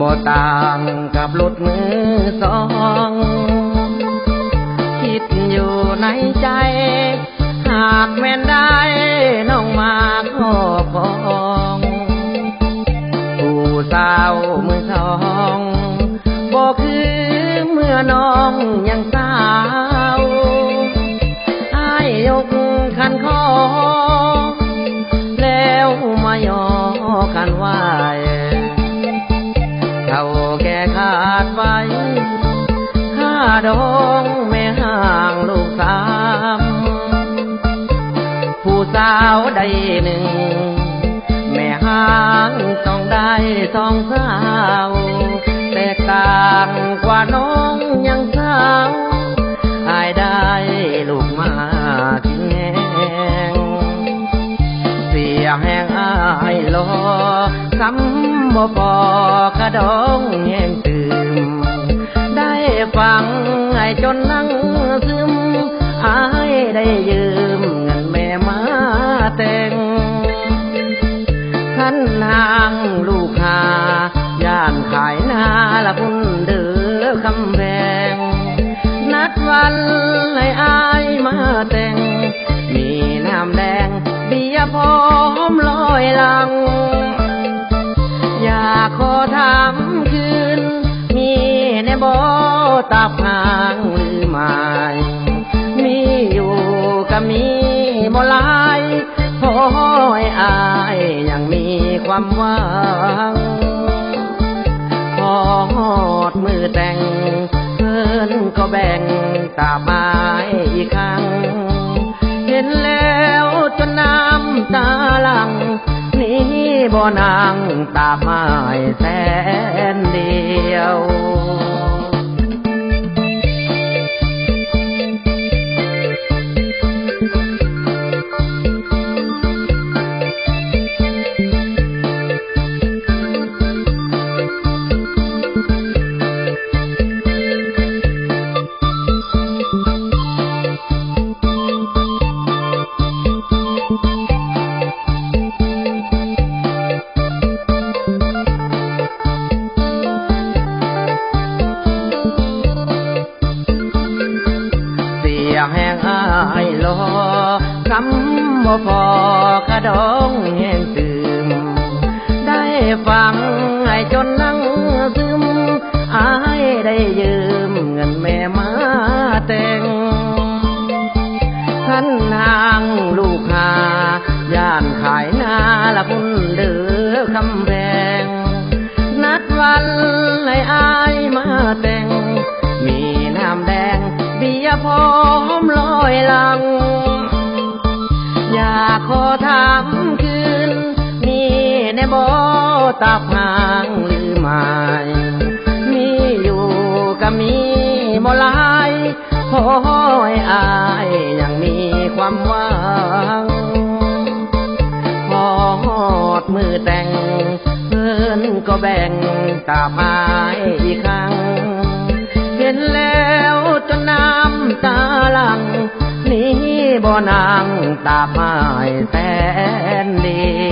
บ่ต่างกับรถมือสอง คิดอยู่ในใจ หากแม่นได้น้องมาขอบครองผู้สาวมือสองบ่คือเมื่อน้องยังสาวอายยกคันคอ แล้วมายอกันไหวเดองแม่ห่างลูกสามผู้สาวใดหนึ่ง แม่ห่างต้องได้สองสาวแตกต่างกว่าน้องยังสาวอายได้ลูกมาทิ้งแหงเสียแหงอายรอซ้ำบ่พอกระดองแหงตื่ม ฟังไอ้จนนั่งซึมอายได้ยืมเงินแม่มาแต่งขันนางลูกหาย่านขายนาละพุ่นเดือคำแพง นัดวันให้อายมาแต่ง มีน้ำแดงเบียร์พร้อมลอยลัง อยากขอถามคืน มีในบ่ ตาพางหรือไม่มีอยู่ก็มีบ่หลายพอให้อายยังมีความหวังพอหอดมือแต่งเพื่อนก็แบ่งตาไม้อีกครั้ง เห็นแล้วจนน้ำตาลังนี่บ่นางตาไม้แสนเดียว เสียแห้งอายลอคำบ่พอกระดองแห้งตื่มได้ฟัง ในบ่ตาพางหรือไม่มีอยู่ก็มีบ่หลายพอให้อายยังมีความหวังพอหอดมือแต่งเพื่อนก็แบ่งตาไม้อีกครั้ง เห็นแล้วจนน้ำตาลัง นี่บ่นางตาไม้แสนดี